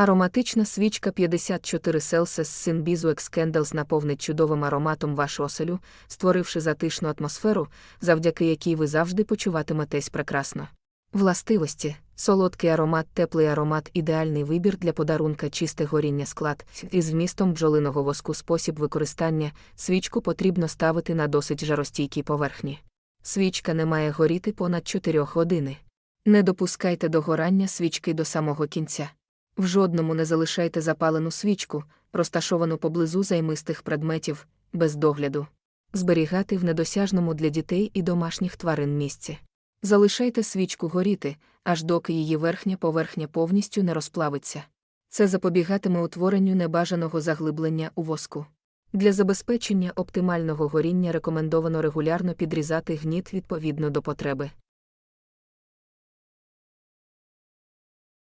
Ароматична свічка 54 Celsius Synbizu X Candles наповнить чудовим ароматом вашу оселю, створивши затишну атмосферу, завдяки якій ви завжди почуватиметесь прекрасно. Властивості солодкий аромат, теплий аромат ідеальний вибір для подарунка чисте горіння склад із вмістом бджолиного воску спосіб використання свічку потрібно ставити на досить жаростійкій поверхні. Свічка не має горіти понад 4 години. Не допускайте догорання свічки до самого кінця. В жодному не залишайте запалену свічку, розташовану поблизу займистих предметів, без догляду. Зберігати в недосяжному для дітей і домашніх тварин місці. Залишайте свічку горіти, аж доки її верхня поверхня повністю не розплавиться. Це запобігатиме утворенню небажаного заглиблення у воску. Для забезпечення оптимального горіння рекомендовано регулярно підрізати гніт відповідно до потреби.